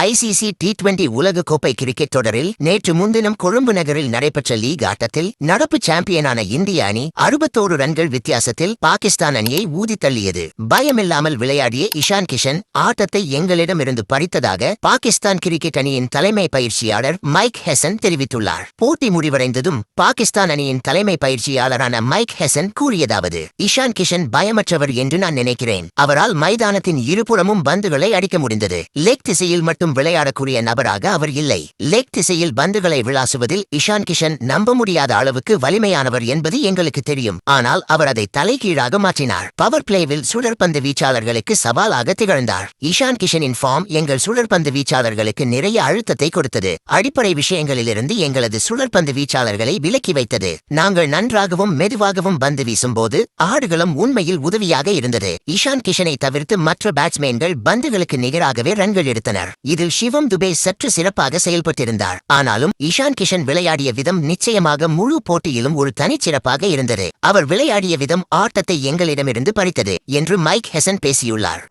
ICC T twenty உலகக்கோப்பை cricket தொடரில் நேற்று முன்தினம் கொழும்பு நகரில் நடைபெற்ற லீக் ஆட்டத்தில் நடப்பு சாம்பியனான இந்திய அணி அறுபத்தோரு ரன்கள் வித்தியாசத்தில் பாகிஸ்தான் அணியை ஊதி தள்ளியது. பயமில்லாமல் விளையாடிய இஷான் கிஷன் ஆட்டத்தை எங்களிடமிருந்து பறித்ததாக பாகிஸ்தான் கிரிக்கெட் அணியின் தலைமை பயிற்சியாளர் மைக் ஹெசன் தெரிவித்துள்ளார். போட்டி முடிவடைந்ததும் பாகிஸ்தான் அணியின் தலைமை பயிற்சியாளரான மைக் ஹெசன் கூறியதாவது இஷான் கிஷன் பயமற்றவர் என்று நான் நினைக்கிறேன். அவரால் மைதானத்தின் இருபுறமும் பந்துகளை அடிக்க முடிந்தது. லெக் திசையில் மட்டும் விளையாடக்கூடிய நபராக அவர் இல்லை. லெக் திசையில் பந்துகளை விளாசுவதில் இஷான் கிஷன் நம்ப முடியாத அளவுக்கு வலிமையானவர் என்பது எங்களுக்கு தெரியும். ஆனால் அவர் அதை தலைகீழாக மாற்றினார். பவர் பிளேவில் சுழற்பந்து வீச்சாளர்களுக்கு சவாலாக திகழ்ந்தார். இஷான் கிஷனின் ஃபார்ம் எங்கள் சுழற்பந்து வீச்சாளர்களுக்கு நிறைய அழுத்தத்தை கொடுத்தது. அடிப்படை விஷயங்களிலிருந்து எங்களது சுழற்பந்து வீச்சாளர்களை விலக்கி வைத்தது. நாங்கள் நன்றாகவும் மெதுவாகவும் பந்து வீசும்போது ஆடுகளும் உண்மையில் உதவியாக இருந்தது. இஷான் கிஷனை தவிர்த்து மற்ற பேட்ஸ்மேன்கள் பந்துகளுக்கு நிகராகவே ரன்கள் எடுத்தனர். இதில் சிவம் துபே சற்று சிறப்பாக செயல்பட்டிருந்தார். ஆனாலும் இஷான் கிஷன் விளையாடிய விதம் நிச்சயமாக முழு போட்டியிலும் ஒரு தனிச்சிறப்பாக இருந்தது. அவர் விளையாடிய விதம் ஆட்டத்தை எங்களிடமிருந்து பறித்தது என்று மைக் ஹெசன் பேசியுள்ளார்.